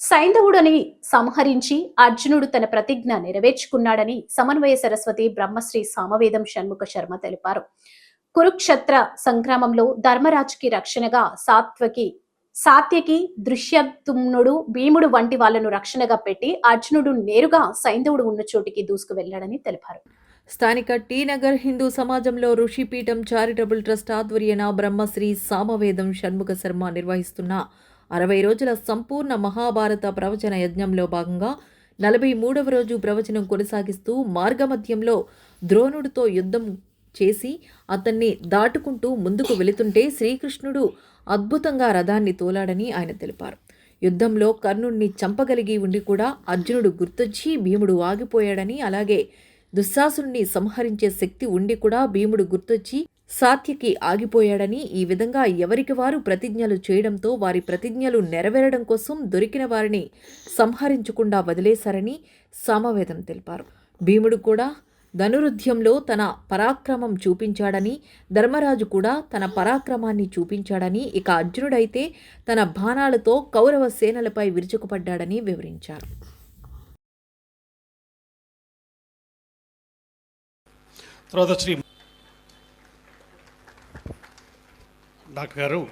సైంధవుడని సంహరించి అర్జునుడు తన ప్రతిజ్ఞ నెరవేర్చుకున్నాడని సమన్వయ సరస్వతి బ్రహ్మశ్రీ సామవేదం షణ్ముఖ శర్మ తెలిపారు. కురుక్షేత్ర సంగ్రామంలో ధర్మరాజుకి రక్షణగా సాత్వకి సాత్యకి దృశ్యతుమ్నుడు భీముడు వంటి వాళ్ళను రక్షణగా పెట్టి అర్జునుడు నేరుగా సైంధవుడు ఉన్న చోటికి దూసుకు వెళ్ళాడని తెలిపారు. స్థానిక టీనగర్ హిందూ సమాజంలో ఋషిపీఠం చారిటబుల్ ట్రస్ట్ ఆధ్వర్యన బ్రహ్మశ్రీ సామవేదం షణ్ముఖ శర్మ నిర్వహిస్తున్న అరవై రోజుల సంపూర్ణ మహాభారత ప్రవచన యజ్ఞంలో భాగంగా నలభై మూడవ రోజు ప్రవచనం కొనసాగిస్తూ మార్గమధ్యంలో ద్రోణుడితో యుద్ధం చేసి అతన్ని దాటుకుంటూ ముందుకు వెళుతుంటే శ్రీకృష్ణుడు అద్భుతంగా రథాన్ని తోలాడని ఆయన తెలిపారు. యుద్ధంలో కర్ణుణ్ణి చంపగలిగి ఉండి కూడా అర్జునుడు గుర్తొచ్చి భీముడు ఆగిపోయాడని అలాగే దుశ్శాసుని సంహరించే శక్తి ఉండి కూడా భీముడు గుర్తొచ్చి సాత్యకి ఆగిపోయాడని ఈ విధంగా ఎవరికి వారు ప్రతిజ్ఞలు చేయడంతో వారి ప్రతిజ్ఞలు నెరవేరడం కోసం దొరికిన వారిని సంహరించకుండా వదిలేశారని సామవేదం తెలిపారు. భీముడు కూడా ధనురుద్యంలో తన పరాక్రమం చూపించాడని ధర్మరాజు కూడా తన పరాక్రమాన్ని చూపించాడని ఇక అర్జునుడైతే తన బాణాలతో కౌరవ సేనలపై విరుచుకుపడ్డాడని వివరించారు. తర్వాత శ్రీ డాక్టర్ గారు.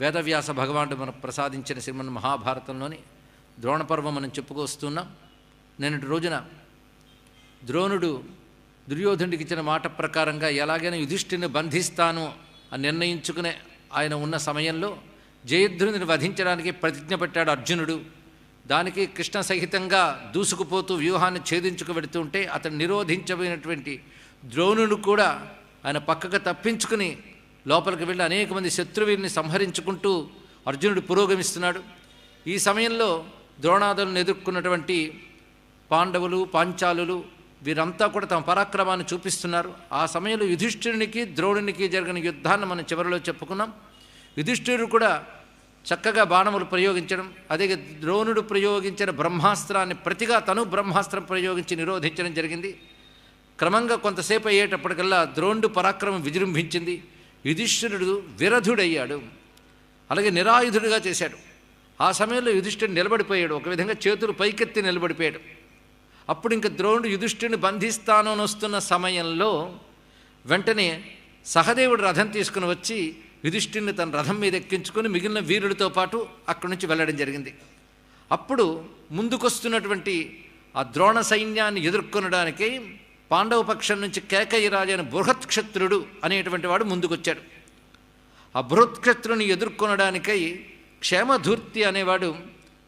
వేదవ్యాస భగవానుడు మనకు ప్రసాదించిన శ్రీమన్ మహాభారతంలోని ద్రోణపర్వం మనం చెప్పుకొస్తున్నాం. నిన్నటి రోజున ద్రోణుడు దుర్యోధనుడికి ఇచ్చిన మాట ప్రకారంగా ఎలాగైనా యుధిష్ఠిని బంధిస్తాను అని నిర్ణయించుకునే ఆయన ఉన్న సమయంలో జయద్రుని వధించడానికి ప్రతిజ్ఞ పెట్టాడు అర్జునుడు. దానికి కృష్ణ సహితంగా దూసుకుపోతూ వ్యూహాన్ని ఛేదించుకు వెడుతుంటే అతను నిరోధించబోయినటువంటి ద్రోణుడు కూడా ఆయన పక్కకు తప్పించుకుని లోపలికి వెళ్ళి అనేక మంది శత్రువీరిని సంహరించుకుంటూ అర్జునుడు పురోగమిస్తున్నాడు. ఈ సమయంలో ద్రోణాదులను ఎదుర్కొన్నటువంటి పాండవులు పాంచాలులు వీరంతా కూడా తమ పరాక్రమాన్ని చూపిస్తున్నారు. ఆ సమయంలో యుధిష్ఠిరునికి ద్రోణునికి జరిగిన యుద్ధాన్ని మనం చివరిలో చెప్పుకున్నాం. యుధిష్ఠిరుడు కూడా చక్కగా బాణములు ప్రయోగించడం అదే ద్రోణుడు ప్రయోగించిన బ్రహ్మాస్త్రాన్ని ప్రతిగా తను బ్రహ్మాస్త్రం ప్రయోగించి నిరోధించడం జరిగింది. క్రమంగా కొంతసేపు అయ్యేటప్పటికల్లా ద్రోణుడు పరాక్రమం విజృంభించింది. యుధిష్ఠిరుడు విరధుడయ్యాడు. అలాగే నిరాయుధుడిగా చేశాడు. ఆ సమయంలో యుధిష్ఠుడు నిలబడిపోయాడు. ఒక విధంగా చేతులు పైకెత్తి నిలబడిపోయాడు. అప్పుడు ఇంక ద్రోణుడు యుధిష్ఠిరుని బంధిస్తానని వస్తున్న సమయంలో వెంటనే సహదేవుడు రథం తీసుకుని వచ్చి యుధిష్ఠుడిని తన రథం మీద ఎక్కించుకొని మిగిలిన వీరుడితో పాటు అక్కడి నుంచి వెళ్ళడం జరిగింది. అప్పుడు ముందుకొస్తున్నటువంటి ఆ ద్రోణ సైన్యాన్ని ఎదుర్కొనడానికి పాండవ పక్షం నుంచి కేకయ్యరాజు అయిన బృహత్క్షత్రుడు అనేటువంటి వాడు ముందుకొచ్చాడు. ఆ బృహత్క్షత్రుని ఎదుర్కొనడానికై క్షేమధూర్తి అనేవాడు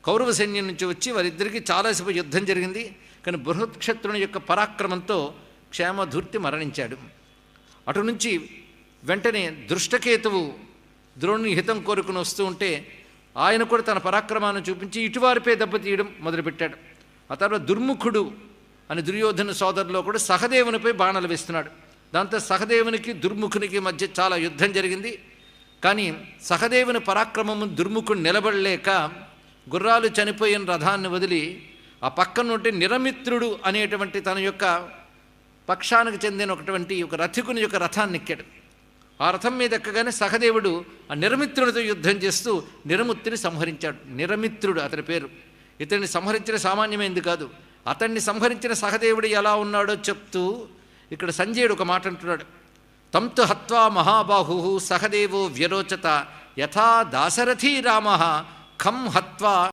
కౌరవ సైన్యం నుంచి వచ్చి వారిద్దరికీ చాలాసేపు యుద్ధం జరిగింది. కానీ బృహత్క్షత్రుని యొక్క పరాక్రమంతో క్షేమధూర్తి మరణించాడు. అటు నుంచి వెంటనే దృష్టకేతువు ద్రోణుని హితం కోరుకుని వస్తూ ఉంటే ఆయన కూడా తన పరాక్రమాన్ని చూపించి ఇటువారిపై దెబ్బతీయడం మొదలుపెట్టాడు. ఆ తర్వాత దుర్ముఖుడు అని దుర్యోధన సోదరులో కూడా సహదేవునిపై బాణాలు వేస్తున్నాడు. దాంతో సహదేవునికి దుర్ముఖునికి మధ్య చాలా యుద్ధం జరిగింది. కానీ సహదేవుని పరాక్రమము దుర్ముఖుడు నిలబడలేక గుర్రాలు చనిపోయిన రథాన్ని వదిలి ఆ పక్కన ఉంటే నిరమిత్రుడు అనేటువంటి తన యొక్క పక్షానికి చెందిన ఒకటువంటి ఒక రథికుని యొక్క రథాన్ని ఎక్కాడు ఆ రథం మీద ఎక్కగానే సహదేవుడు ఆ నిరమిత్రుడితో యుద్ధం చేస్తూ నిరముత్తిని సంహరించాడు. నిరమిత్రుడు అతని పేరు. ఇతన్ని సంహరించిన సామాన్యమైంది కాదు అతన్ని సంహరించిన సహదేవుడు ఎలా ఉన్నాడో చెప్తూ ఇక్కడ సంజయుడు ఒక మాట అంటున్నాడు. తంతు హత్వా మహాబాహు సహదేవో వ్యరోచత యథా దాశరథీ రామ ఖం హత్వా